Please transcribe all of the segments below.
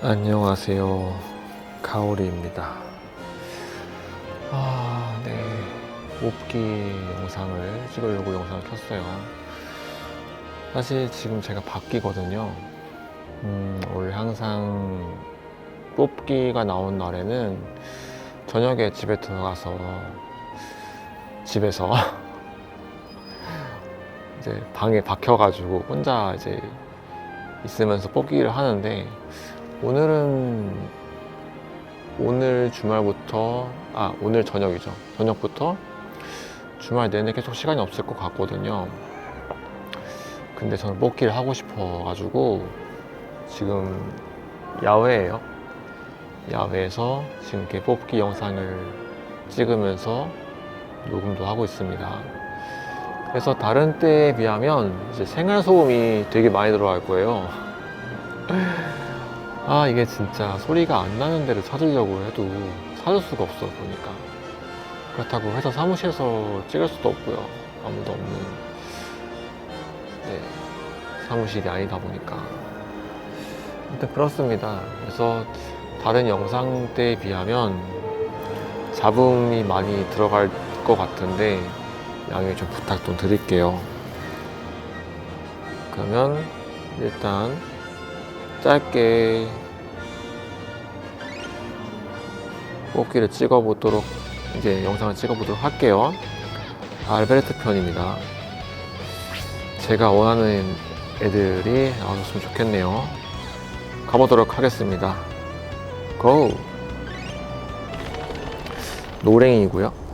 안녕하세요. 가오리입니다. 아, 네. 뽑기 영상을 찍으려고 영상을 켰어요. 사실 지금 제가 바뀌거든요. 음, 원래 항상 뽑기가 나온 날에는 저녁에 집에 들어가서 집에서 이제 방에 박혀가지고 혼자 이제 있으면서 뽑기를 하는데 오늘은 오늘 주말부터 아 오늘 저녁이죠. 저녁부터 주말 내내 계속 시간이 없을 것 같거든요. 근데 저는 뽑기를 하고 싶어 가지고 지금 야외에요. 야외에서 지금 이렇게 뽑기 영상을 찍으면서 녹음도 하고 있습니다. 그래서 다른 때에 비하면 이제 생활 소음이 되게 많이 들어갈 거예요 아 이게 진짜 소리가 안 나는 데를 찾으려고 해도 찾을 수가 없어 보니까. 그렇다고 회사 사무실에서 찍을 수도 없고요. 아무도 없는 네, 사무실이 아니다 보니까. 일단 그렇습니다. 그래서 다른 영상 때에 비하면 잡음이 많이 들어갈 것 같은데 양해 좀 부탁 좀 드릴게요. 그러면 일단 짧게 뽑기를 찍어보도록 이제 영상을 찍어보도록 할게요. 알베르트 편입니다. 제가 원하는 애들이 나와줬으면 좋겠네요. 가보도록 하겠습니다. 고! 노랭이고요.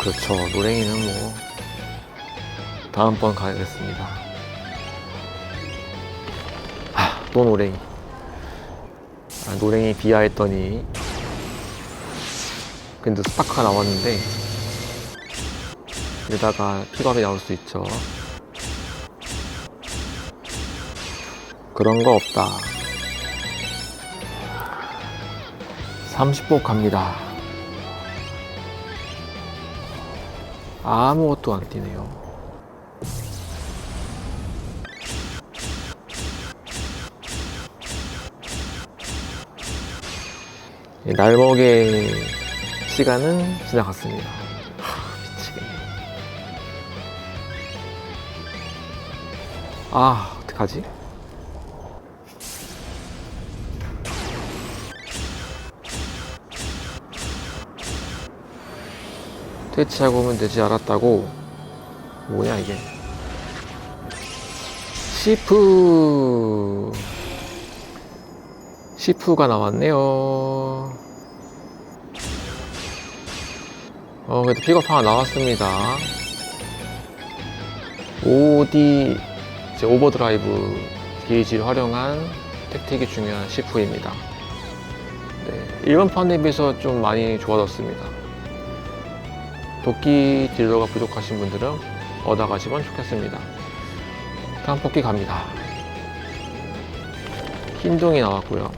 그렇죠. 노랭이는 뭐, 다음번 가야겠습니다. 아, 또 노랭이. 아, 노랭이 비하했더니, 근데 스파크가 나왔는데, 이러다가 픽업이 나올 수 있죠. 그런 거 없다. 30복 갑니다. 아무것도 안 뛰네요. 이 날먹의 시간은 지나갔습니다. 하, 미치겠네. 아, 어떡하지? 퇴치하고 오면 되지 않았다고. 뭐야 이게. 시프. 시프가 나왔네요. 어 그래도 픽업 하나 나왔습니다. OD 이제 오버드라이브 게이지를 활용한 택틱이 중요한 시프입니다. 네, 일반 판에 비해서 좀 많이 좋아졌습니다 도끼 딜러가 부족하신 분들은 얻어가시면 좋겠습니다. 다음 뽑기 갑니다. 흰둥이 나왔고요.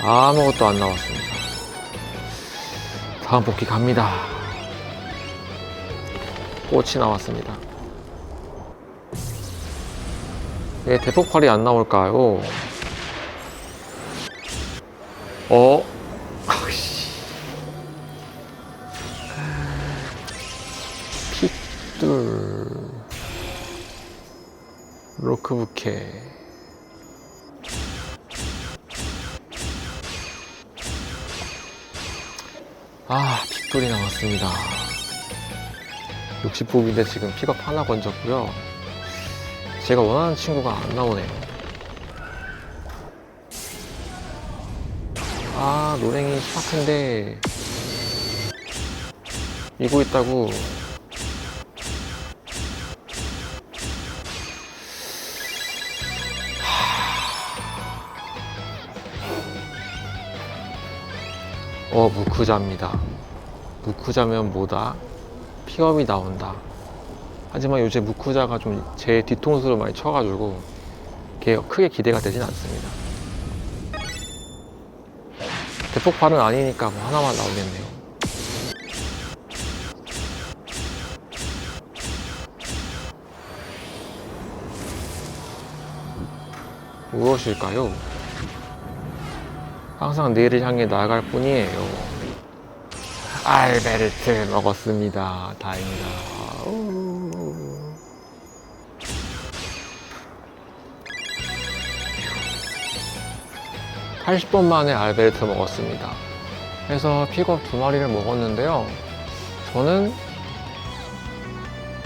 아무것도 안 나왔습니다. 다음 뽑기 갑니다. 꽃이 나왔습니다. 왜 대폭발이 안 나올까요? 어? 아이씨. 픽들. 로크부케. 아, 픽돌이 나왔습니다. 60뽑인데 지금 픽업 하나 건졌고요. 제가 원하는 친구가 안 나오네요. 아, 노랭이 스파크인데, 이고 있다고. 어, 무쿠자입니다. 무쿠자면 뭐다? 픽업이 나온다. 하지만 요새 무쿠자가 좀 제 뒤통수를 많이 쳐가지고 크게 기대가 되진 않습니다. 대폭발은 아니니까 뭐 하나만 나오겠네요. 무엇일까요? 항상 내일을 향해 나아갈 뿐이에요. 알베르트 먹었습니다. 다행이다. 우. 80번 만에 알베르트 먹었습니다. 그래서 픽업 두 마리를 먹었는데요. 저는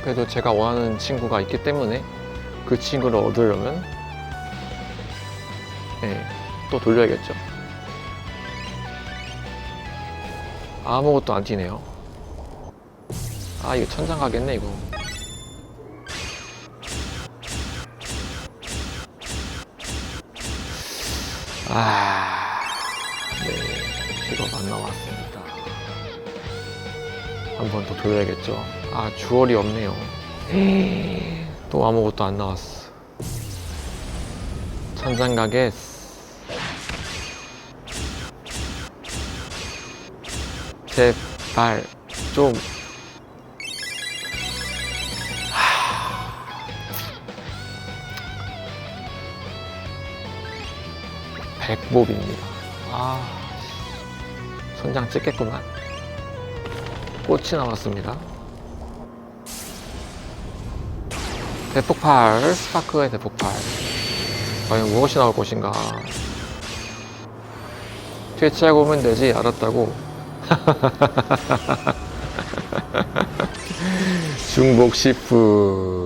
그래도 제가 원하는 친구가 있기 때문에 그 친구를 얻으려면 네, 또 돌려야겠죠. 아무것도 안 튀네요. 아, 이거 천장 가겠네, 이거. 아, 네. 안 나왔습니다. 한 번 더 돌려야겠죠. 아, 주얼이 없네요. 또 아무것도 안 나왔어. 천장 가겠어. 제발 좀 백몹입니다. 아, 손장 찍겠구만. 꽃이 나왔습니다. 대폭발, 스파크의 대폭발. 과연 무엇이 나올 것인가. 퇴치하고 오면 되지, 알았다고. 중복 시프.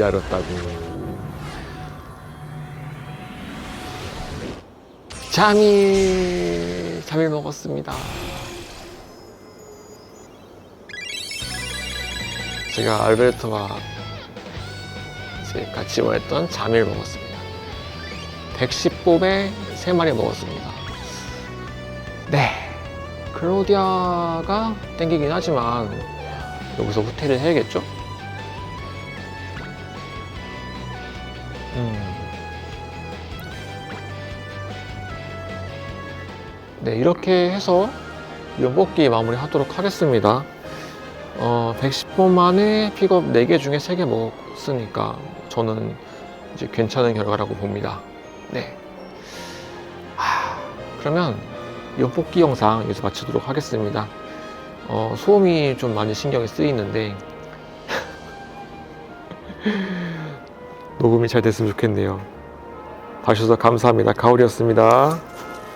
기다렸다고. 잠이, 잠을 먹었습니다. 제가 알베르토와 이제 같이 원했던 잠을 먹었습니다. 110봅에 3마리 먹었습니다. 네. 클로디아가 땡기긴 하지만 여기서 후퇴를 해야겠죠? 네, 이렇게 해서 연복기 마무리 하도록 하겠습니다. 어, 110번 만에 픽업 4개 중에 3개 먹었으니까 저는 이제 괜찮은 결과라고 봅니다. 네. 하, 그러면 연복기 영상 여기서 마치도록 하겠습니다. 어, 소음이 좀 많이 신경이 쓰이는데 녹음이 잘 됐으면 좋겠네요. 봐주셔서 감사합니다. 가을이었습니다.